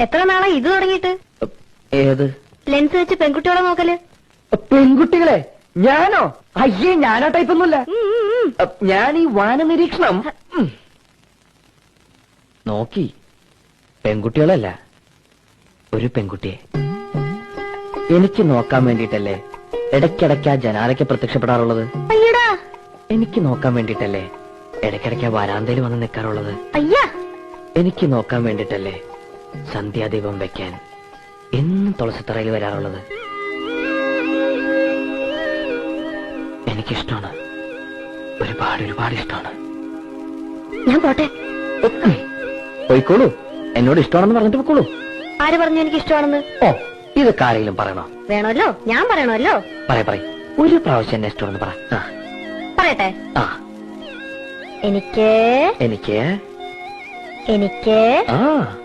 എത്ര നാളാ ഇത് തുടങ്ങിയിട്ട്? ഏത്? ലെൻസ് വെച്ച് പെൺകുട്ടികളെ നോക്കൽ. പെൺകുട്ടികളെ? ഞാനോ? അയ്യേ ഞാനോ ടൈപ്പൊന്നുമില്ല. ഞാൻ ഈ വാന നിരീക്ഷണം നോക്കി. പെൺകുട്ടികളല്ല. ഒരു പെൺകുട്ടിയെ. എനിക്ക് നോക്കാൻ വേണ്ടിട്ടല്ലേ ഇടയ്ക്കിടയ്ക്ക് ആ ജനാലയ്ക്ക് പ്രത്യക്ഷപ്പെടാറുള്ളത്? എനിക്ക് നോക്കാൻ വേണ്ടിട്ടല്ലേ ഇടയ്ക്കിടയ്ക്ക് ആ വരാന്തയിൽ വന്ന് നിൽക്കാറുള്ളത്? അയ്യാ. എനിക്ക് നോക്കാൻ വേണ്ടിയിട്ടല്ലേ സന്ധ്യാദീപം വെക്കാൻ എന്നും തുളസിത്തറയിൽ വരാറുള്ളത്? എനിക്കിഷ്ടമാണ്. ഒരുപാട് ഒരുപാട് ഇഷ്ടമാണ്. ഞാൻ പോട്ടെ. പോയിക്കോളൂ. എന്നോട് ഇഷ്ടമാണെന്ന് പറഞ്ഞിട്ട് പോയിക്കോളൂ. ആര് പറഞ്ഞു എനിക്ക് ഇഷ്ടമാണെന്ന്? ഓ ഇത് ആരെങ്കിലും പറയണോ? വേണമല്ലോ. ഞാൻ പറയണമല്ലോ. പറയ പറയ. ഒരു പ്രാവശ്യം എന്നെ ഇഷ്ടമാണെന്ന് പറ. പറയട്ടെ. ആ. എനിക്ക് എനിക്ക്? എനിക്ക് ആ.